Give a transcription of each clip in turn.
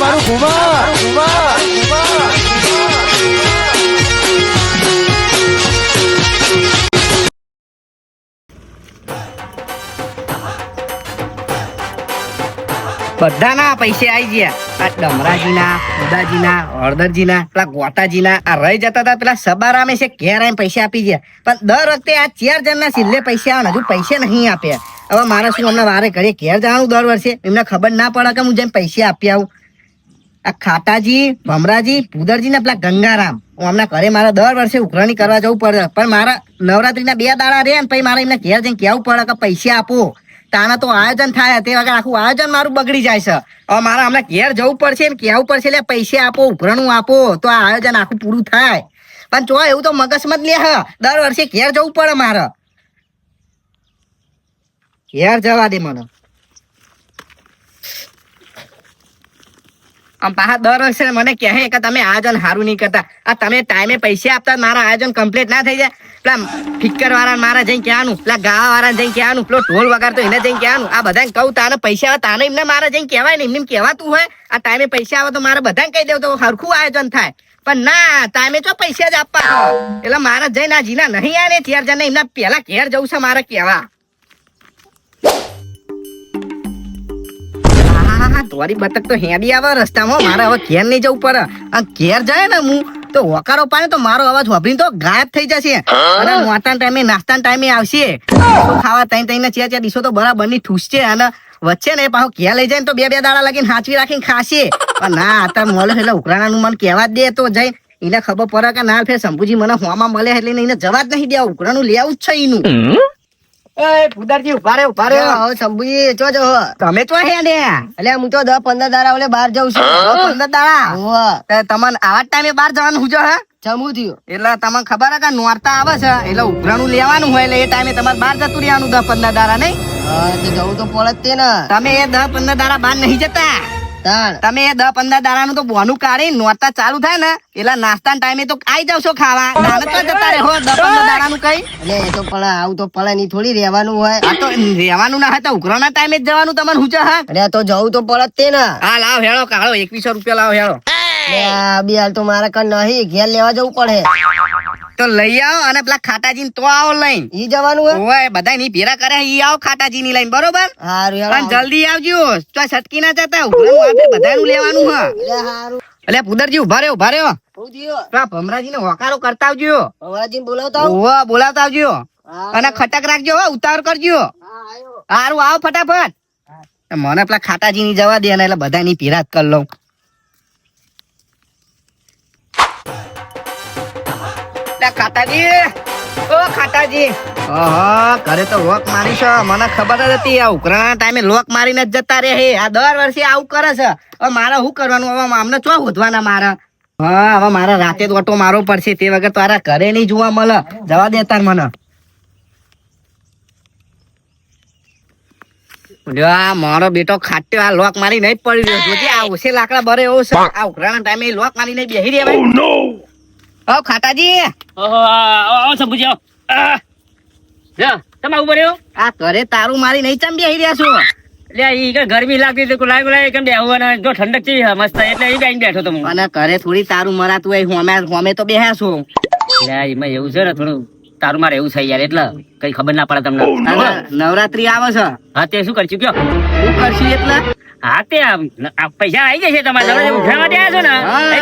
મારું ઘુમા બધાના પૈસે આવી ગયા. આ ડમરાજીના, ઉદાજીના, હળદરજીના, પેલા ગોટાજીના, આ રહી જતા હતા પેલા સબારામે છે ઘેર આવીને પૈસા આપી ગયા. પણ દર વખતે આ ચાર જણના સિલ્લે પૈસા આવે હજુ પૈસા નહીં આપ્યા હવે મારે શું અમને વારે કરીએ ઘેર જવાનું દર વર્ષે? એમને ખબર ના પડે કે હું જેમ પૈસા આપી આવું. આ ખાટાજી ભમરાજી પુદરજી ને પેલા ગંગારામ. હું હમણાં ઘરે મારે દર વર્ષે ઉઘરાણી કરવા જવું પડે. પણ મારા નવરાત્રીના બે દાડા રહે ને પછી મારે એમને ઘેર જઈને કહેવું પડે કે પૈસા આપો. તાના તો આયોજન થાય તે વગર આખું આયોજન મારું બગડી જાય છે. હવે મારે હમણાં ઘેર જવું પડશે ને કહેવું પડશે એટલે પૈસા આપો, ઉઘરણું આપો, તો આ આયોજન આખું પૂરું થાય. પણ જો એવું તો મગજમાં જ લે હ. દર વર્ષે ઘેર જવું પડે મારે. ઘેર જવા દે મને. આમ દર વર્ષે મને કહે કે તમે આયોજન સારું નહીં કરતા. આ તમે ટાઈમે પૈસા આપતા મારા આયોજન કમ્પ્લીટ ના થઈ જાય. પેલા ફિક્કર વાળા મારા જઈને કહેવાનું, પેલા ગાવા વાળા જઈને કહેવાનું, પેલો ઢોલ વગાડતો એને જઈને કહેવાનું. આ બધાને કહું, તાને પૈસા આવે, તાને એમને મારે જઈને કહેવાય ને, એમને કહેવાતું હોય, આ ટાઈમે પૈસા આવે તો મારે બધાને કહી દેવું તો સરખું આયોજન થાય. પણ ના ટાઈમે તો પૈસા જ આપવા એટલે મારા જઈને આ જીના નહીં આવે ત્યાર જઈને એમના પહેલા ઘેર જવું છે મારે કહેવા. આહાહા, ધોરી બતક તો હેડી આવે રસ્તામાં મારે હવે ઘેર નહીં જવું પડે. આ ઘેર જાય ને હું તો હોકારો પાડે તો મારો અવાજ વાપરીને તો ગાયબ થઈ જશે. અને નોરતા ટાઈમે નાસ્તા ટાઈમે આવશે. ખાવા તઈ તઈને ચાર ચાર ડીશો તો બરાબરની ઠૂસશે અને વચ્ચે ને પાછો ક્યાં લઈ જાય તો બે બે દાડા લગીને હાચવી રાખીને ખાશે. પણ ના અત્યારે મળે એટલે ઉકરાણાનું મન કહેવા દે તો જઈ એને ખબર પડે કે ના ફેર શંભુજી મને હોમાં મળે એટલે એને જવા જ નહીં દે ઉકરાણું લેવું જ છે એનું. ભુદારજી ઊભા રે ઊભા રે હવે શંભુજી ચો જો તમે તો હે ને? એટલે હું તો દસ પંદર દાડા ઓલે બહાર જઉં છું. પંદર દાડા? તમને આવા ટાઈમે બહાર જવાનું હે જમું થયું. એટલે તમને ખબર કે નોરતા આવે છે એટલે ઉઘરાણું લેવાનું હોય એટલે એ ટાઈમે તમારે બહાર જતું રહેવાનું દસ પંદર દાડા નહીં? જવું તો પડે જ તે ને. તમે એ દસ પંદર દાડા બહાર નહીં જતા. તમે એ દસ પંદર દાડાનું તો બોનું કાઢી નોરતા ચાલુ થાય ને એટલે નાસ્તા ટાઈમે તો આઈ જાવ છો ખાવા નાને જતા રહો દસ પંદર દાડાનું કઈ. એટલે એ તો પડે આવું તો પડે નહીં થોડી રહેવાનું હોય. આ તો રહેવાનું ના હોય તો ઉઘરાણા ટાઈમે જ જવાનું તમને હું હા? અરે તો જવું તો પડે તે ને. હા લાવ હેળો કાઢો એકવીસો રૂપિયા લાવો હેળો. બે હાલ તો મારે કઈ નહીં ઘેર લેવા જવું પડે. તો લઈ આવો અને પેલા ખાટાજી તો આવો લઈને. ઈ જવાનું હોય ઓય બધા ની ભેરા કરે ઈ આવો ખાટાજી ની લઈને બરોબર? પણ જલ્દી આવજો. તો છટકી ના જતા આપણે બધાનું લેવાનું હા. એટલે પુદરજી ઊભા રહ્યો ઊભા રહ્યો ભમરાજી ને હોકારો કરતા આવજો. ભમરાજી બોલાવતા ઓવા બોલાવતા આવજો. અને ખટક રાખજો હો ઉતાવળ કરજો. સારું હારું આવો ફટાફટ. મને પેલા ખાટાજી ની જવા દે ને એટલે બધા ની પીરાત કરી લઉં. લે ખાતાજી. ઓ ખાતાજી. ઓહો ઘરે તો લોક મારી છે. મને ખબર જ હતી આ ઉકરાણા ટાઈમે લોક મારીને જ જતા રહે હે. આ દર વર્ષે આવું કરે છે. હવે મારે શું કરવાનું? હવે આમને ચો હોધવાના મારા? હા હવે મારે રાતે જ ઓટો મારવો પડશે. તે વગર તારા ઘરે નહીં જોવા મળે. જવા દે તાર મને. આ મારો બેટો ખાટ્યો. આ લોક મારી નહીં પડી રહ્યો. જોજે આ ઓછે લાકડા બરે એવો છે. આ ઉકરાણા ટાઈમે લોક મારી નહીં બેહી રહેવાય ઓ ખાતાજી. ઓ સંભુજી આવો. તમે ઊભો રહ્યો આ ઘરે તારું મારી નહીં ચમ બેહી રહ્યા છો? એટલે ગરમી લાગતી હતી કુલાય કુલાય કેમ બેહવું અને જો ઠંડક છે મસ્ત એટલે એ બેન બેઠો તો હું. અને ઘરે થોડી તારું મરાતું હોય હોમે હોમે તો બેહ્યા છો. એટલે એમાં એવું છે ને થોડું તારું મારે એવું છે યાર એટલે કઈ ખબર ના પડે તમને. નવરાત્રી આવે છે? હા તે શું કરશું કયો? શું કરશું એટલે? હા તે પૈસા આવી જશે તમારે તમે ઉઠાવા દે છો ને?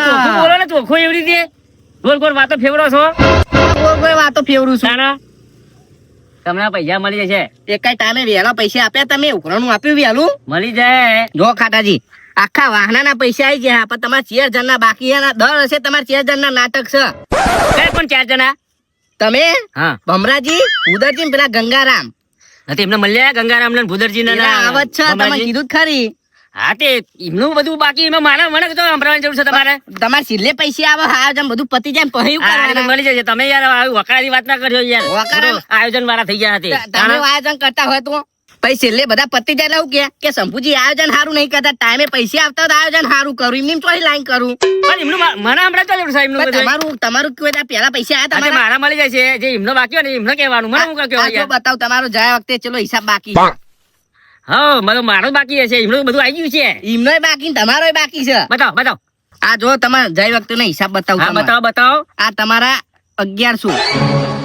ચોખ્ખું બોલો ને ચોખ્ખું એવી રીતે. ગોલ બોલ વાતો ફેવરો છો? કોઈ કોઈ વાતો ફેવરું છું. તમને પૈસા મળી જશે. એક કઈ ટાઈમે વહેલા પૈસા આપ્યા તમે ઉઘરાણું આપ્યું વેલું મળી જાય. જો ખાટાજી આખા વાહના પૈસા આવી ગયા પણ તમારા ચાર જણના બાકી દર હશે તમારા ચાર જણના નાટક છે. કઈ પણ ચાર જણા? તમે? હા. ભમરાજી ઉદરજી ને પેલા ગંગારામ. નથી એમને મળ્યા ગંગારામ ને ભૂદરજી ના આવત છે તમે કીધું જ ખરી. હા તે એમનું બધું બાકી એમાં મારા મને તો સંભળાવવાની જરૂર છે તમારે. તમારે સિલ્લે પૈસા આવે હા જેમ બધું પતી જાય રીતે કરવાના. મળી જશે. તમે યાર આવી વકરાની વાત ના કરજો યાર. વકરા- આયોજન વાળા થઈ ગયા હતી તમે આયોજન કરતા હોય તો? પછી છેલ્લે બધા પતી જાય એવું કે કે શંભુજી આયોજન સારું નહીં કરતા. ટાઈમે પૈસા આવતા તો આયોજન સારું કરું. એમની ચોરી લાઈન કરું. પણ એમનું મને હમણાં ચાલુ છે બધું. તમારું તમારું કહેવાય ત્યાં પહેલા પૈસા આવ્યા તમારે? મારા મળી જશે જે એમનો બાકી હોય ને એમનો કહેવાનું. મને હું કહેવાય બતાવ તમારો જાય વખતે ચલો હિસાબ બાકી. હા મારો મારો બાકી હશે. એમનું બધું આવી ગયું છે. એમનોય બાકી તમારો બાકી છે. બતાવો બતાવો. આ જો તમારે જય વખતે હિસાબ બતાવો બતાવો બતાવો. આ તમારા અગિયારસો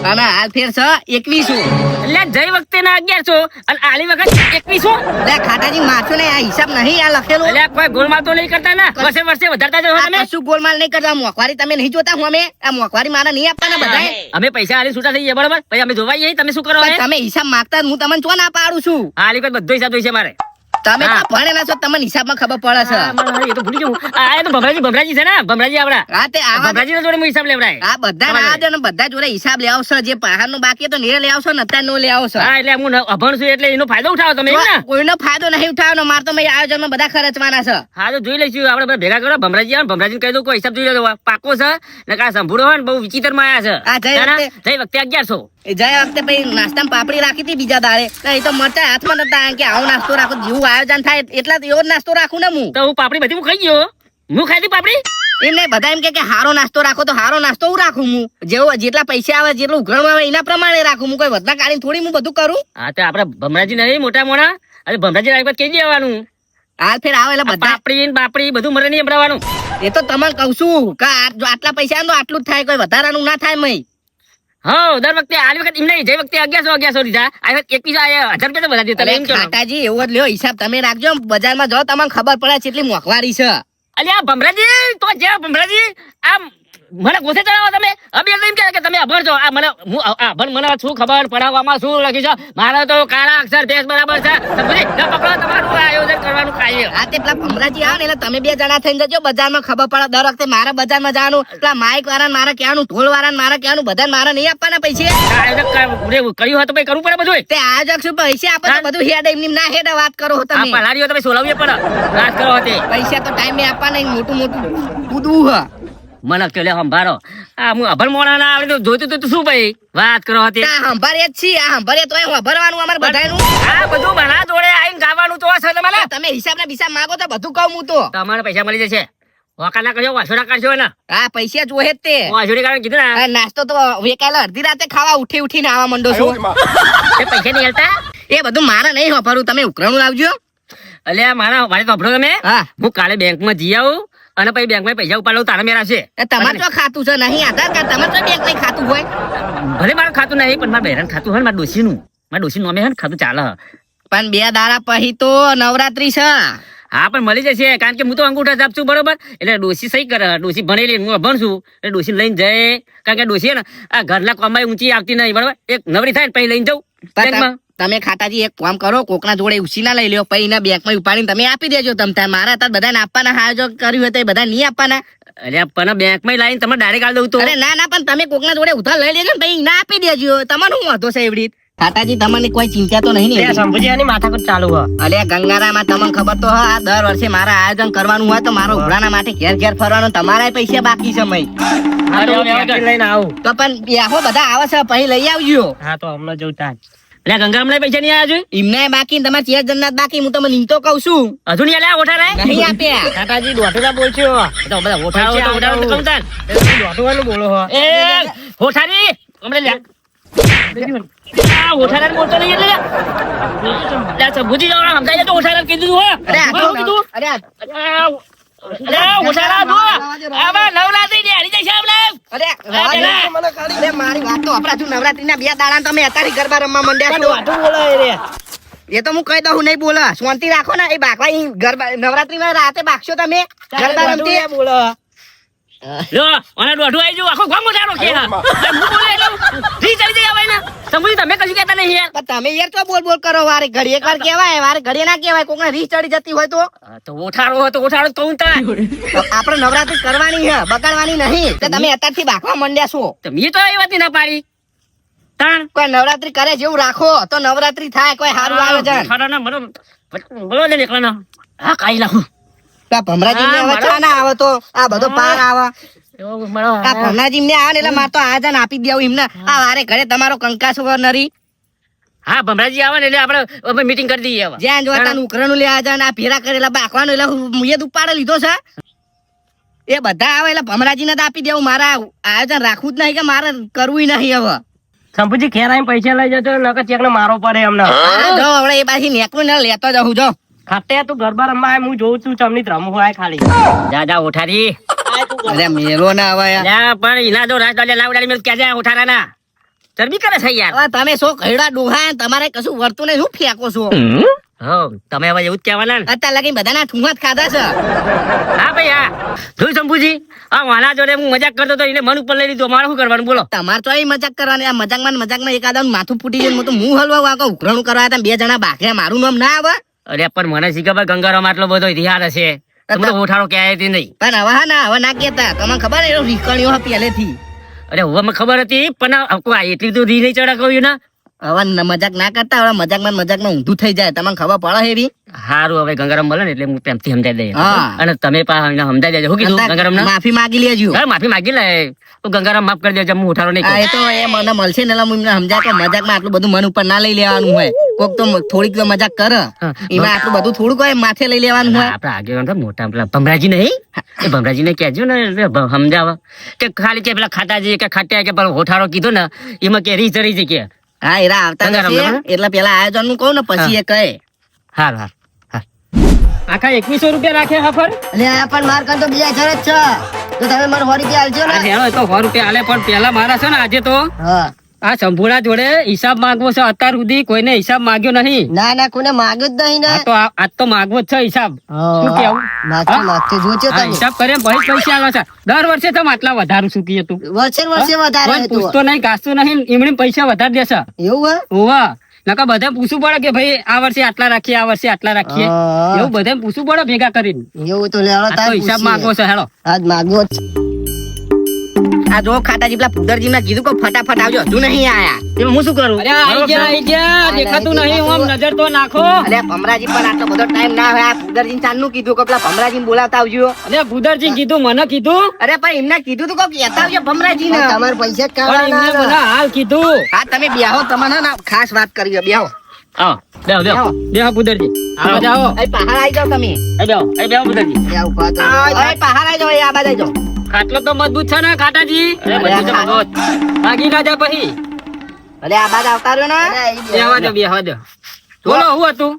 અને હાલ ફેર છે એકવીસો એટલે જઈ વખતે ના અગિયારસો અને આલી વખત એકવીસો એટલે ખાતાજી મારશો ને આ હિસાબ નહીં આ લખેલું. એટલે કોઈ ગોલમાલ તો નહીં કરતા ને? વર્ષે વર્ષે વધારતા જશો તમે. કશું ગોલમાલ નહીં કરતા મોખવારી તમે નહીં જોતા હું અમે. આ મોખવારી મારા નહીં આપવાના બધા અમે પૈસા આલી છૂટા થઈ ગયા બરોબર? પછી અમે જોવા જઈએ તમે શું કરો તમે હિસાબ માંગતા હું તમને ચો ના પાડું છું. આલી વખત બધો હિસાબ જોઈશે મારે. તમે તો ભણેલા છો? તમને હિસાબમાં ખબર પડે છે. એ તો ભૂલી ગયું. આ તો ભમરાજી ભમરાજી છે ને? ભમરાજી આપડા હા તે આ ભમરાજી જોડે હું હિસાબ લેવડાય. આ બધા ના દે ને બધા જોડે હિસાબ લે આવશે. જે પહાડનું બાકી તો નીરે લે આવશે ને અત્યારે નો લે આવશે. હા એટલે હું અભણ છું એટલે એનો ફાયદો ઉઠાવો તમે ને? કોઈનો ફાયદો નહીં ઉઠાવવાનો માર તો મેં આયોજનમાં બધા ખર્ચવાના છે. હા તો જોઈ લઈશું. આપણે બધા ભેગા કરો ભમરાજી આવે ભમરાજી કહી દઉં કોઈ હિસાબ જોઈ લેજો. પાકો છે ને કા સંભૂળો હોય ને બહુ વિચિત્રમાં આયા છે. ના, વખતે અગિયારસો. એ વખતે પછી નાસ્તામાં પાપડી રાખી હતી બીજા દાડે. એ તો મરચા હાથમાં નતા કે આવો નાસ્તો રાખો. જેવું આયોજન થાય એટલા એવો નાસ્તો રાખું ને હું. તો હું પાપડી બધી હું ખાઈ ગયો? હું ખાધી પાપડી? એમને બધા એમ કે હારો નાસ્તો રાખો તો હારો નાસ્તો હું રાખું હું. જેવો જેટલા પૈસા આવે જેટલું ઉઘરણું આવે એના પ્રમાણે રાખું હું. કોઈ વધના કાઢીને થોડી હું બધું કરું. હા તો આપડે ભમરાજી નહીં મોટા મોટા અરે ભમરાજી આવી કહી દેવાનું હાલ ફેર આવે એટલે બધા પાપડી બાપડી બધું મરે નહીં સંભળાવવાનું એ તો તમને કહું છું કે આટલા પૈસા તો આટલું જ થાય કોઈ વધારાનું ના થાય મય. હા દર વખતે આ વખત એમ નહીં જે વખતે અગિયારસો અગિયારસો લીધા આ વખત એકવીસો હજાર રૂપિયા તો બધા દીધા તમે ખાટાજી એવો જ લ્યો હિસાબ તમે રાખજો બજારમાં જાઓ તમને ખબર પડે કેટલી મોંઘવારી છે. અલ્યા ભમરાજી તો જે ભમરાજી આમ મને ગોથે ચડાવો તમે? હવે એમ કે તમે અભણ છો. આ મને હું અભણ મને શું ખબર? પડાવવામાં શું લખી છે? મારે તો કાળા અક્ષર ભેસ બરાબર છે. સમજી લો પકડો તમારું આયોજન કરવાનું કાર્ય હા તે પેલા ભમરાજી આવે ને એટલે તમે બે જણા થઈને જજો. બજારમાં ખબર પડે દર વખતે મારે બજારમાં જવાનું. પેલા માઇક વાળા મારે કહેવાનું ઢોલ વાળા મારે કહેવાનું બધા મારે નહીં આપવાના પૈસે. આ કર્યું હોય તો ભાઈ કરવું પડે બધું તે આયોજક શું પૈસા આપે તો બધું હેડ એમની ના હેડ વાત કરો તમે. પલારીઓ તમે સોલાવીએ પડે વાત કરો હતી પૈસા તો ટાઈમે આપવાના મોટું મોટું કૂદવું હ. મને કે લે સંભાળો. આ હું અભર મોણા ના આવડે તો જોઈતું તો શું ભાઈ? વાત કરો હતી. આ હંભારીએ જ છીએ. આ હંભારીએ તોય હંભારવાનું અમારે બધાયનું. આ બધું મારા જોડે આવીને ગાવાનું તો હશે તમારે? તમે હિસાબ ને બિસાબ માંગો તો બધું કહું હું તો. તમારે પૈસા મળી જશે. ના કરજો વાસોડા કાઢજો ને આ પૈસા જોહે જ તે. વાસોડી કાઢવાનું કીધું ને નાસ્તો તો વેકાયેલા અડધી રાતે ખાવા ઉઠી ઉઠીને આવા મંડો છો. તે પૈસા નહીં હાલતા એ બધું મારે નહીં વાપરવું તમે ઉઘરાણું લાવજો. અલ્યા મારા મારે તો તમે. હું કાલે બેંકમાં જઈ આવું. અને પછી બેંકમાં પૈસા ઉપાડ તારા મેરા છે. તમારે તો ખાતું છે નહીં આધાર કાર્ડ તમારે તો બેંકમાં ખાતું હોય. ભલે મારું ખાતું નહીં પણ મારા બહેરાન ખાતું હોય મારા ડોસી નું મારા ડોસી નું અમે ખાતું ચાલે પણ બે દાડા પછી તો નવરાત્રી છે. હા પણ મળી જશે કારણ કે હું તો અંગૂઠા છાપ છું બરોબર? એટલે ડોશી સહી કરે ડોશી ભણેલી હું અભણ છું. એટલે ડોશી લઈને જાય કારણ કે ડોશી ને આ ઘરના કમાઈ ઊંચી આવતી નહીં બરોબર? એક નવરી થાય ને પછી લઈને જાઉં. તમ- ખાતાજી એક કામ કરો કોકના જોડે ઉછી ના લઈ લ્યો પછી એના બેંકમાં ઉપાડીને તમે આપી દેજો તમે મારા હતા બધાને આપવાના આયોજન કર્યું હતું એ બધા નહીં આપવાના. અરે પણ બેંકમાં લાવીને તમે ડાયરેક્ટ આલ દઉં તો. અરે ના ના પણ તમે કોકના જોડે ઉધાર લઈ લેજો ને પછી ના આપી દેજો. તમારું શું વાંધો છે એવડી ખાતાજી તમને કોઈ ચિંતા તો નહીં ને શંભુજીની માથાકૂટ ચાલુ હ અલે ગંગારામાં તમને ખબર તો આ દર વર્ષે મારા આયોજન કરવાનું હોય તો મારો ઉઘરાણા માટે ઘેર ઘેર ફરવાનો તમારા પૈસા બાકી છે મય. તો હું લઈને આવું તો પણ બધા આવે છે પછી લઈ આવજો. હા તો હમણાં જવું એટલે ગંગારામ પૈસા નહીં આવ્યા જોઈએ એમને બાકી તમારે ચેર જન્નત બાકી હું તમને નીતો કહું છું હજુ નહીં આલ્યા ઓઠા રે નહીં આપ્યા કાકાજી દોઠુડા બોલ છો તો બધા ઓઠા ઓઠા હોય તો કહું તાન. દોઢું બોલો હો એ ઓઠારી અમને લે ઓઠારાને બોલતો નહીં એટલે લ્યા. લ્યા, સમજાય તો ઓઠારાને કીધું હો. અરે કીધું અરે ઓઠારા જો. ની હારી જાય છે. અરે મારી વાત તો આપણા નવરાત્રીના બે દાડા તમે અત્યારે ગરબા રમવા માંડ્યા એ તો હું કહી દઉં નહીં બોલે. શાંતિ રાખો ને. એ બાકવા ગરબા નવરાત્રીમાં રાતે બાકશો તમે. ગરબા રમતી. બોલો. જો, અને દોઢું આઈ ગયું, આખો ગામ ઓઠારો કે હા. અને હું બોલું એટલે રી ચડી જાય હવે એને. સંભુજી તમે કશું કહેતા નહીં યાર. પણ તમે યાર તો બોલ બોલ કરો વારે ઘડી એક વાર કહેવાય વારે ઘડી ના કહેવાય. કોકને રીસ ચડી જતી હોય તો? તો ઓઠારો હોય તો ઓઠારો કહું. તો આપણે નવરાત્રી કરવાની છે બગાડવાની નહીં. તો તમે અત્યારથી બાકવા મંડ્યા છો. તો મેં તો એ વાતની ના પાડી. તાણ. કોઈ નવરાત્રી કરે જેવું રાખો તો નવરાત્રી થાય કોઈ સારું આયોજન. ઓઠારાના મને બોલો ને નીકળવાના હા કાઈ નાખું ભમરાજી ને હા, હવે મારો- ચા ના આવે તો આ બધો પાર આવે. આ ભમરાજી ને આવે એટલે મારે તો આયોજન આપી દેવું એમને. આ વારે ઘરે તમારો કંકાસ નરી. હા ભમરાજી આવે ને એટલે આપણે મીટિંગ કરી દઈએ જ્યાં જોતા ઉકરણું લે આયોજન આ ભેરા કરેલા બાકવાનું એટલે મુએ ઉપાડે લીધો છે. એ બધા આવે એટલે ભમરાજી ને આપી દેવું. મારા આયોજન રાખવું જ નહીં કે મારે કરવું નહીં હવે. સંપુજી ઘેર પૈસા લઈ જતો નકર ચેક ને મારો પડે એમને. જો હવે એ પાછી નેકરું ને લેતો જવું જો. ખાતે તું ગરબા રમવા હું જોઉં છું ચમની રમવું હોય ખાલી. જા જા ઉઠારી અરે મેરો ના આવે યાર. પણ ઈના જો રાજ દાલે લાવડાની મેલ ક્યાં જા ઉઠારા ના ચરબી કરે છે યાર. તમે શું કહેડા ડોહા તમારે કશું વર્તું નહીં શું ફેંકો છો? હો તમે હવે એવું જ કહેવાના ને. અત્યારે લગી બધાના ઠુંગા જ ખાધા છે. હા ભાઈ હા. જોઈ શંભુજી? આ વાલા જોડે હું મજાક કરતો તો એને મન ઉપર લઈ લીધો. મારે શું કરવાનું બોલો. તમારે તો એ મજાક કરવાની આ મજાકમાં મજાકમાં એકાદા માથું ફૂટી જાય હું તો મું હલવા વાગો ઉઘરણું કરવા હતા બે જણા બાકી મારું નામ ના આવે. અરે પણ મને શી ખબર ગંગારામાં આટલો બધો ઇતિહાસ હશે? તમને ઉઠાડો ક્યાંય હતી નહીં. પણ હવે હા ના હવે ના કેતા તમને ખબર એનો રીકણ્યો હા પહેલેથી. અરે હવે મને ખબર હતી પણ આ એટલી તો રી નહીં ચડાવ્યું ને? હવે મજાક ના કરતા હવે મજાકમાં મજાકમાં ઊંધું થઈ જાય. તમને ખબર પડે એવી સારું હવે ગંગારામ મળે ને એટલે હું પ્રેમથી સમજાઈ દઈએ. અને તમે પણ સમજાઈ દેજો. શું કીધું ગંગારામ માફી માગી લેજો. માફી માગી લે. તો ગંગારામ માફ કરી દેજો હું ઉઠારો નહીં એ તો એ મને મળશે ને હું એમને સમજાય કે મજાકમાં આટલું બધું મન ઉપર ના લઈ લેવાનું હોય. કોક તો થોડીક તો મજાક કરે. એમાં આટલું બધું થોડુંક હોય માથે લઈ લેવાનું હોય. આપણે આગેવાન તો મોટા પેલા ભમરાજી નહીં એ ભમરાજી ને કહેજો ને સમજાવે કે ખાલી કે પેલા ખાતાજી કે ખાટ્યા કે પણ હોઠારો કીધો ને એમાં કે રહી છે કે. હા એરા આવતા નથી એટલે પેલા આયોજનનું કહું ને પછી એ કહે. હાલ હાર આખા એકવીસો રૂપિયા રાખે હફર એટલે આ પણ માર કરતો બીજા જ છે. તો તમે મને સો રૂપિયા આલજો ને. તો સો રૂપિયા આલે પણ પેલા મારા છે ને આજે તો હા. આ શંભુડા જોડે હિસાબ માંગવો છે અત્યાર સુધી કોઈને હિસાબ માંગ્યો નહીં. ના ના કોને માંગ્યો જ નહીં ને. તો આજ તો માંગવો જ છે હિસાબ. શું કેવું? હિસાબ કરે ભાઈ પૈસા આવે છે. દર વર્ષે તમે આટલા વધારું ચૂકી હતું. વર્ષે વર્ષે વધારે પૂછતો નહીં કાચતું નહીં એમણે પૈસા વધારી દેશે. એવું હોવા. નકા બધા પૂછવું પડે કે ભાઈ આ વર્ષે આટલા રાખીએ આ વર્ષે આટલા રાખીએ. એવું બધા પૂછવું પડે ભેગા કરીને. એવું તો હિસાબ માંગવો છે હેડો. આજ માગવો છે. આ જો ખાતા જીપલા પુદરજી ને કીધું કે ફટાફટ આવજો. હજુ નહીં આયા. એમાં હું શું કરું? અરે આઈ ગયા આઈ ગયા. દેખાતું નહીં આમ નજર તો નાખો. અરે ભમરાજી પણ આટલો બધો ટાઈમ ના હોય. આ પુદરજી ચાંદનું કીધું કે પેલા ભમરાજી બોલાવતા આવજો. અરે પુદરજી કીધું મને કીધું? અરે પણ એમને કીધું તું કે કહેતા આવજો ભમરાજી ને તમારે પૈસા જ પણ કાઢવાના મને હાલ કીધું. હા તમે બેહો તમને ના ખાસ વાત કરી બેહો. આવો બેહો બેહો. બેહો. ભૂદરજી. આવો જાઓ અહીં પહાડ આવી જાઓ તમે. અહીં બેહો અહીં બેહો તો પહાડ આવી જાઓ આ બાજુ જાઓ. ખાટલો તો મજબૂત છે ને ખાટાજી? અરે મજબૂત છે મજબૂત. ભાગી ના જા પછી. અરે આ બાદ આવતા રહ્યો ને. બેહવા દો બેહવા દો. બોલો હું હતું?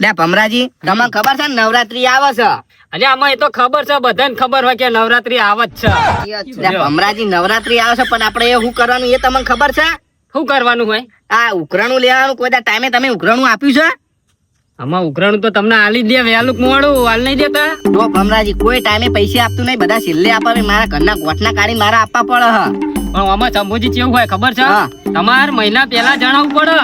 લે ભમરાજી તમને ખબર છે નવરાત્રી આવે છે? અરે આમાં એ તો ખબર છે બધાને ખબર હોય કે નવરાત્રી આવત છે. ઈ જ છે. લે ભમરાજી નવરાત્રી આવે છે પણ આપણે એ શું કરવાનું એ તમને ખબર છે? શું કરવાનું હોય? આ ઉઘરાણું લેવાનું કોઈ દા ટાઈમે તમે ઉઘરાણું આપ્યું છે? આમાં ઉઘરાણું તો તમને આલી દે વહેલું મોડું હાલ નહીં દેતા. તો ભમરાજી કોઈ ટાઈમે પૈસા આપતું નહીં બધા છેલ્લે આપે મારા ઘરના ગોઠના કાઢી મારા આપવા પડે હ. પણ આમાં શંભુજી કેવું હોય ખબર છે? તમારે મહિના પહેલા જણાવવું પડે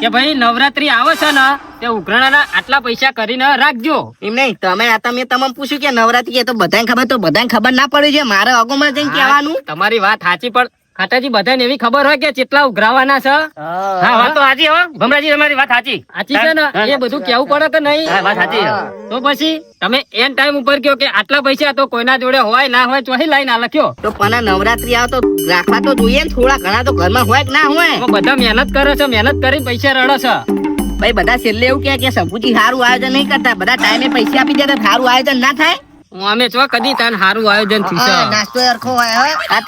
કે ભાઈ નવરાત્રી આવે છે ને તે ઉઘરાણાના આટલા પૈસા કરીને રાખજો. એમ નહીં તમે આ તમે તમને પૂછ્યું કે નવરાત્રી એ તો બધાને ખબર તો બધાને ખબર ના પડી છે મારે અગોમાં જઈને કહેવાનું. તમારી વાત સાચી પણ ખાતાજી બધાને એવી ખબર હોય કે કેટલા ઉઘરાવાના છે? હા. વાત તો સાચી હો. ભમરાજી તમારી વાત સાચી સાચી છે ને? એ બધું કેવું પડે કે નહીં? વાત સાચી તો પછી તમે એન ટાઈમ ઉપર કયો કે આટલા પૈસા તો કોઈના જોડે હોય ના હોય ચોહી લાઈન આ લખ્યો. તો પણ નવરાત્રી આવે તો રાખવા તો જોઈએ ને થોડા ઘણા તો ઘરમાં હોય કે ના હોય? બધા મહેનત કરે છે મહેનત કરી પૈસા રડે છે. ભાઈ બધા છેલ્લે એવું કે સંપુજી સારું આયોજન નહીં કરતા. બધા ટાઈમે પૈસા આપી દે સારું આયોજન ના થાય? અમે ચો કદી તાન સારું આયોજન થયું નાસ્તો હરખો હોય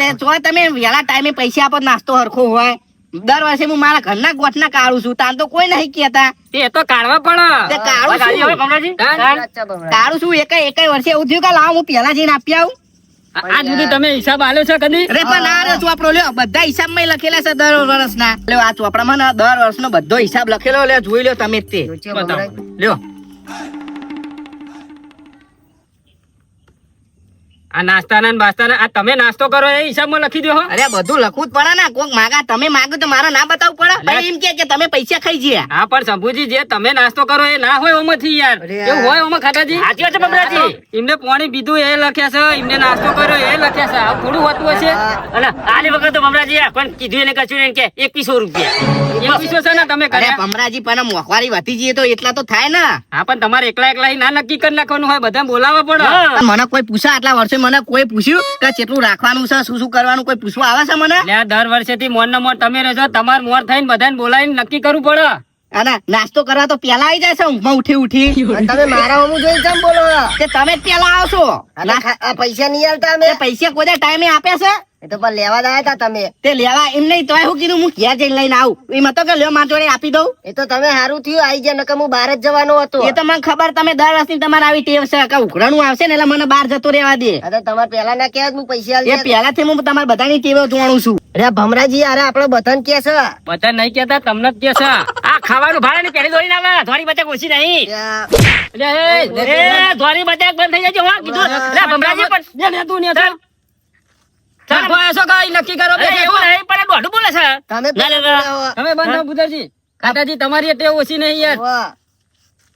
હે છો તમે વેલા ટાઈમે પૈસા આપો નાસ્તો હરખો હોય. દર વર્ષે હું મારા ઘરના ગોઠના કાઢું છું. તાન તો કોઈ નહીં કેતા તે તો કાઢવા પડે. કાઢું છું. એક. કાઢું છું. એકાઈ વર્ષે એવું થયું કે લાવ હું પેલા જઈને આપી આવું. આજ સુધી તમે હિસાબ આલ્યો છે કદી? અરે પણ આ ચોપડો લ્યો. બધા હિસાબમાં લખેલા છે દર વર્ષના. લ્યો આ ચોપડામાં ને દર વર્ષનો બધો હિસાબ લખેલો લ્યો જોઈ લ્યો તમે તે. લ્યો. આ નાસ્તાના ને બાસ્તાના આ તમે નાસ્તો કરો એ હિસાબમાં લખી દો અરે બધું લખવું જ પડે ને. કોક માગા તમે માગો તો મારે ના બતાવવું પડે. ભાઈ એમ કે કે તમે પૈસા ખાઈ ગયા. હા પણ શંભુજી જે તમે નાસ્તો કરો એ ના હોય ઓમાંથી યાર. એવું હોય ઓમાં ખાતાજી? સાચી વાત છે બબરાજી એમને પાણી પીધું એ લખ્યા છે એમને નાસ્તો કર્યો એ લખ્યા છે. આ થોડું હોતું હશે? અને આલી વખત તો બમરાજી પણ કીધું એને કશું એમ કે એકવીસો રૂપિયા. એકવીસો? છે ને તમે કર્યા? ભમરાજી પણ મોંઘવારી વધી જઈએ તો એટલા તો થાય ને. હા પણ તમારે એકલા એકલા ના નક્કી કરી નાખવાનું હોય બધા બોલાવવા પડે. પણ મને કોઈ પૂછા આટલા વર્ષે મને કોઈ પૂછ્યું કે કેટલું રાખવાનું છે શું શું કરવાનું કોઈ પૂછવા આવે છે મને? લે દર વર્ષેથી મોર ને મોર તમે રહેજો તમાર મોર થઈને બધાને બોલાવીને નક્કી કરવું પડે. અને નાસ્તો કરવા તો પેલા આવી જાય છે ઊંઘમાં ઉઠી ઉઠી. તમે મારા હું જોઈ કેમ બોલો કે તમે જ પેલા આવશો. પૈસા નહીં આવતા અમે? પૈસા કોઈ ટાઈમે આપે છે? એ તો પણ લેવા આયા તા તમે. તે લેવા એમ નહીં તોય હું કીધું હું ઘેર જઈને લઈને આવું? એમાં તો કે લ્યો માર જોડે આપી દઉં. એ તો તમે સારું થયું આવી ગયા નકર હું બહાર જ જવાનો હતો. એ તો મને ખબર તમે દર વર્ષની તમારે આવી ટેવ છે કે ઉઘરાણું આવશે ને એટલે મને બહાર જતો રહેવા દે. અરે તમારે પેલા ના કહેવા હું પૈસા એ પહેલાથી હું તમારા બધાની ટેવો જોવાનું છું. અરે ભમરાજી અરે આપડે બધાને કે છે. બધા નહીં કેતા તમને જ કે છે. આ ખાવાનું ભાડે ની પેલી દોરી ના આવે ધોરી બચક ઓછી નહીં. ધોરી બચક બંધ થઈ જાય હા કીધું. ભમરાજી પણ ચાલ. નક્કી કરો એવું નહીં પણ દોઢું બોલે છે. તમે ના, ના, ના. પેલા તમે બંધ ભૂતરજી. કાકાજી તમારી ટેવ ઓછી નહીં યાર.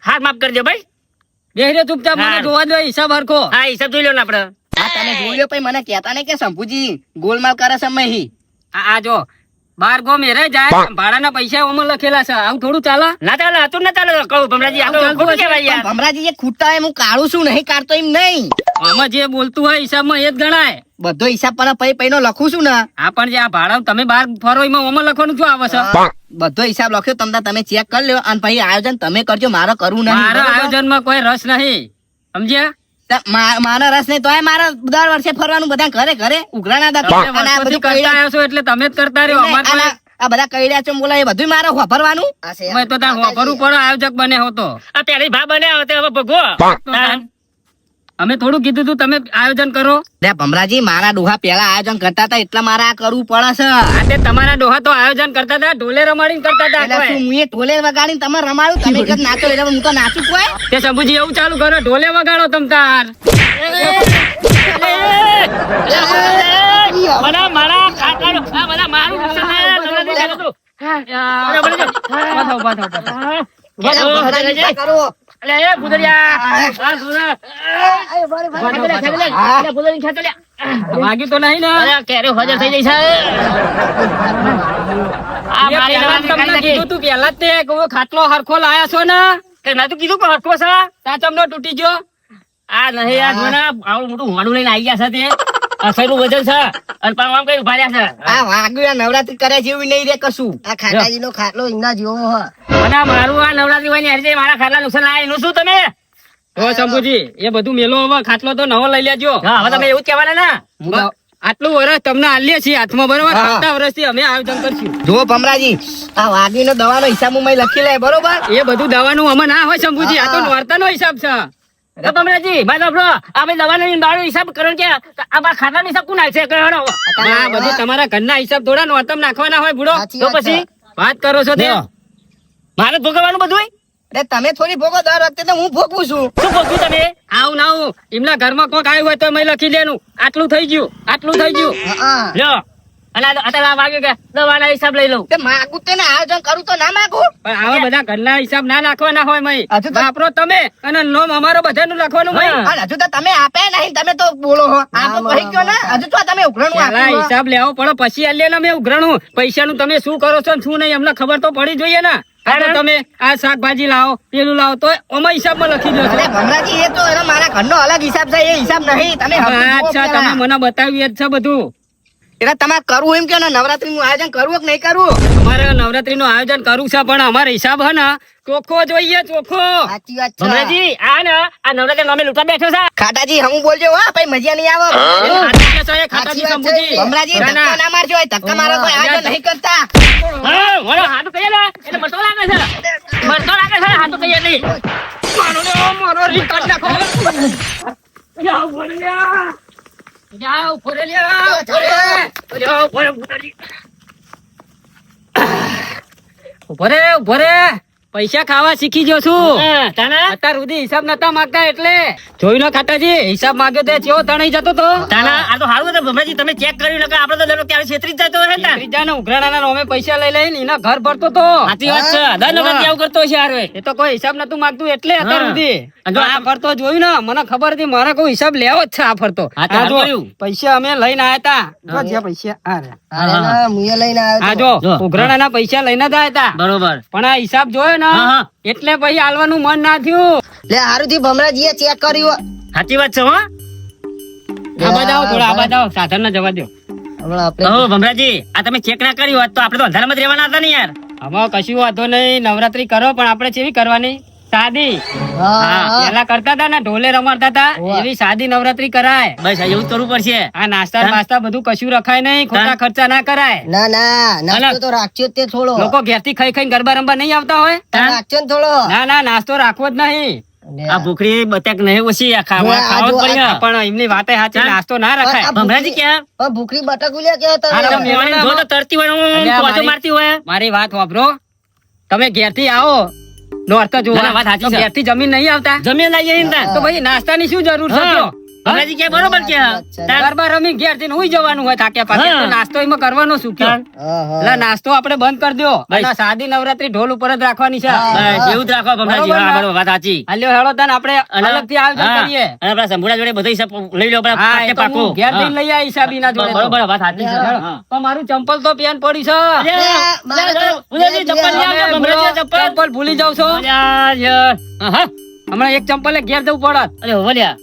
હાથ માફ કરજો ભાઈ. બેહરે ચૂપચાપ મને જોવા દો હિસાબ હરખો. હા હિસાબ જોઈ લો ને આપડે હા તમે જોઈ લો પછી મને કહેતા નહીં કે શંભુજી ગોલમાલ કરે છે મહી. આ આ જો બાર ગોમ મેરે જાય ભાડાના પૈસા ઓમાં લખેલા છે. આવું થોડું ચાલે? ના ચાલે હતું ના ચાલે કહું ભમરાજી આ ખોટું કહેવાય યાર. ભમરાજી જે ખૂટતા હોય હું કાઢું છું નહીં કાઢતો એમ નહીં. આમાં જે બોલતું હોય હિસાબમાં એ જ ગણાય. બધો હિસાબ પણ પૈ પૈનો લખું છું ને. આ પણ જે આ ભાડા તમે બહાર ફરો એમાં ઓમાં લખવાનું શું આવે છે? બધો હિસાબ લખ્યો તમને તમે ચેક કરી લ્યો. અને પછી આયોજન તમે કરજો મારે કરવું નહીં. મારા આયોજનમાં કોઈ રસ નહીં. સમજ્યા? તો મારા રસ નહીં તોય મારા દર વર્ષે ફરવાનું બધા ઘરે ઘરે ઉઘરાણા છો એટલે તમે જ કરતા રહ્યો. અમારે આ બધા કહી રહ્યા છો બોલા એ બધું મારે વાપરવાનું છે તો ત્યાં વાપરવું પડે આયોજક બને હોતો આ પેલી ભા બન્યા હવે ભગવો. અમે થોડું કીધું તું તમે આયોજન કરો. ભમરાજી મારા ડોહા પેલા આયોજન કરતા હતા એટલા મારે આ કરવું પડે છે. આજે તમારા ડોહા તો આયોજન કરતા હતા ઢોલે રમાડીને કરતા હતા હું ઢોલે વગાડીને તમે રમાડું? તમે કદ નાચો એટલે હું તો નાચું કોઈ? તે શંભુજી એવું ચાલુ કરો ઢોલે વગાડો તમ તાર. મારા મારા મારું નુકસાન થાય, તો. અલે, એ. આ. તો નહીં ને અરે, આ થઈ જાય છે. આ મારી પહેલા તમને કીધું તું પહેલા જ તે કે હવે ખાટલો હરખો લાયા છો ને તે તે તું કીધું કે હરખો છે? સાચમનો તૂટી ગયો આ નહીં યાર જોને આવડું મોટું હોડું લઈને આવી ગયા છે તે અસરનું વજન છે. અને પાછું આમ કઈ ઊભા છે. આ વાગ્યું નવરાત્રી કરે જેવું નહીં રે કશું. આ ખાટાજી નો ખાટલો એમના જેવો હ અને મારું આ નવરાત્રી હોય ને હરજે મારા ખાટલા નુકસાન આ એનું શું તમે? ઓ શંભુજી એ બધું મેલો હવે ખાટલો તો નવો લઈ લેજો. હા હવે તમે એવું જ કહેવાના ને. આટલું વર્ષ તમને આલીએ છીએ હાથમાં બરોબર? આટલા વર્ષથી અમે આયોજન કરશું. જો ભમરાજી આ વાગીનો દવાનો હિસાબ હું લખી લે બરોબર? એ બધું દવાનું અમે ના હોય શંભુજી. આ તો હા. નોરતાનો હિસાબ છે. તો ભાઈ બાપરો આ ભાઈ દવાનો હિસાબ કરો કે આ ખાતાનો હિસાબ કોણ હાલશે? કહો આ બધું તમારા ઘરના હિસાબ થોડા નોરતમ નાખવાના હોય બુડો. તો પછી વાત કરો છો તે. મારે ભોગવવાનું બધું અરે તમે થોડી ભોગો દર વખતે તો હું ભોગવું છું. શું ભોગવું તમે? આવું ના આવું. એમના ઘરમાં કોક આવ્યું હોય તો મેં લખી દેનું. આટલું થઈ ગયું. આટલું થઈ ગયું. હા. લ્યો. અને આ અત્યારે આ વાગ્યું કે દવાના હિસાબ લઈ લઉં. તે માગું તેને આયોજન કરું તો ના માગું. પણ આવા બધા ઘરના હિસાબ ના નાખવાના હોય મય. હજુ તો- તમે અને નોમ અમારો બધાનું લખવાનું મય. હજુ તો તમે આપે નહીં તમે તો બોલો હો. આ તો કહી ગયો ને હજુ તો તમે ઉઘરાણું પેલા હિસાબ લેવો પડે પછી આલીએ ને અમે ઉઘરાણું. પૈસાનું તમે શું કરો છો શું નહીં અમને ખબર તો પડી જોઈએ ને. આ તમે આ શાકભાજી લાવો પેલું લાવો તો ઓમાં હિસાબમાં લખી દો મારા ઘર ભમરાજી એ તો મારા ઘરનો અલગ હિસાબ છે એ હિસાબ નહીં. તમે અચ્છા તમે મને બતાવ્યું જ છે બધું. એટલે તમારે કરવું એમ કે નવરાત્રી નું આયોજન કરવું કે નહીં કરવું? અમારે નવરાત્રી નું આયોજન કરવું છે પણ અમારે હિસાબ હે ને ચોખ્ખો જોઈએ ચોખ્ખો. સાચી વાત છે. ભમરાજી આ ને આ નવરાત્રી અમે લૂંટા બેઠો છે. ખાટાજી હું બોલજો હા પછી મજા નહીં આવે. ખાટાજી ના, ના. ધક્કો ના મારજો હોય ધક્કા મારો કોઈ આયોજન નહીં કરતા. હા મારો હાથ કહીએ ને એટલે મરતો લાગે છે. મરતો લાગે છે હાથ કહીએ નહીં. મારો ને, મારો રી નાખો. યા ભોળિયા. જાઓ, ફોરે. જાઓ, ભોળિયા, ભોળિયા. ઊભો રે, ઊભો રે. પૈસા ખાવા શીખી ગયો છું. હા, અત્યાર સુધી હિસાબ નતા માંગતા એટલે. જોઈ લો ખાતાજી હિસાબ માંગ્યો તે ચેવો તણાઈ જતો તો. તાના, આ તો હારું હતું ભમરાજી તમે ચેક કર્યું નકર આપણે તો દરરોજ ક્યારે છેતરી જતો હે ને ત્રીજાના ઉઘરાણાના નોમે પૈસા લઈ લઈને એના ઘર ભરતો તો. સાચી વાત છે. દર નંબર કેવું કરતો હશે હારું એ. તો કોઈ હિસાબ નતું માંગતું એટલે અત્યાર સુધી. જો આ ફરતો જોયું ને મને ખબર હતી મારા કોઈ હિસાબ લેવો જ છે આ ફરતો. આ. પૈસા અમે લઈને આવ્યા તા. પૈસા આ ના લઈને આ આવ્યો જો જો. ઉઘરાણાના પૈસા લઈને જ આવ્યા હતા બરોબર. પણ આ હિસાબ જોયો ને હા, હા. એટલે પછી આલવાનું મન ના થયું. લે હારું થી ભમરાજીએ ચેક કર્યું સાચી વાત છે હો. આબા બાજુ થોડા આબા બાજુ સાધન ના જવા દો ભમરાજી આ તમે ચેક ના કર્યું હોત તો આપણે તો અંધારામાં જ રહેવાના હતા ને યાર. હવે કશું વાંધો નહીં નવરાત્રી કરો પણ આપણે કેવી કરવાની? હા. પેલા કરતા હતા ને ઢોલે રમાડતા હતા. એવી સાદી નવરાત્રી કરાય. બસ એવું કરવું પડશે. આ નાસ્તા બાસ્તા બધું કશું રખાય નહીં ખોટા ખર્ચા ના કરાય. ના ના નાસ્તો તો રાખજો તે થોડો. લોકો ઘેરથી ખાઈ ખાઈ ગરબા રમવા નહીં આવતા હોય? રાખજો ને થોડો. ના ના નાસ્તો રાખવો જ નહીં. આ ભૂખડી બતક નહીં ઓછી ખાવા ખાવા પડે પણ એમની વાતે સાચી નાસ્તો ના રખાય. ભમરાજી ક્યાં ભૂખડી ભૂખરી ઉલ્યા તો તરતી હોય મારતી હોય. મારી વાત વાપરો. તમે ઘેરથી આવો. નોરતા અર્થ જોવા. વાત સાચી છે. ઘેરથી જમીન નહીં આવતા? જમીન લઈ એમ તો ભાઈ નાસ્તાની શું જરૂર છે હા. કે બરોબર કે ગરબા રમી ઘેર જઈને હુઈ જવાનું હોય થાક્યા પાક્યા તો નાસ્તો એમાં કરવાનો શું. એટલે નાસ્તો આપણે બંધ કરી દો અને સાદી નવરાત્રી ઢોલ ઉપર જ રાખવાની છે. એવું જ રાખો ભમરાજી. હા બરોબર વાત સાચી. હાલ્યો હેળો તને આપણે અલગથી આયોજન કરીએ. અને આપણા સંભુડા જોડે બધા હિસાબ લઈ લો આપણા પાકે પાકો. ઘેર જઈને હા. લઈ આવીશ સાબીના જોડે. બરોબર વાત સાચી છે. પણ મારું ચંપલ તો પેન પડી છે. ચંપલ ભૂલી જાવ છો. હમણાં એક ચંપલ ઘેર જવું પડત. અરે વલ્યા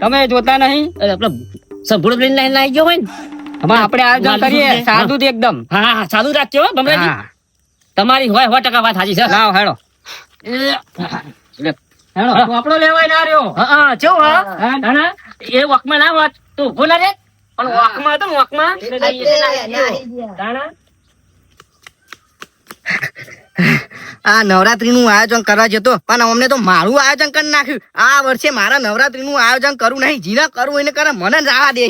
તમે જોતા નહીં? આપણો સંભુડો લઈને લાઈન ગયો હોય ને. હમણાં આપણે આયોજન કરીએ? સાદું એકદમ. હા હા સાધુ રાખજો હો, ભમરાજી. તમારી હોય સો ટકા વાત સાચી છે. લાવ હેડો. હેડો. આપણો લેવાય ના રહ્યો. હા હા ચેવો હા. એ વોકમાં ના વાત. તું ઊભો ના રે. પણ વોકમાં તો ને વોકમાં. આ નવરાત્રી નું આયોજન કરવા જતો, પણ અમને તો મારું આયોજન કરી નાખ્યું. આ વર્ષે મારા નવરાત્રી નું આયોજન કરવું નહીં. જીના કરવું એને કરે, મને જ રાહ દે.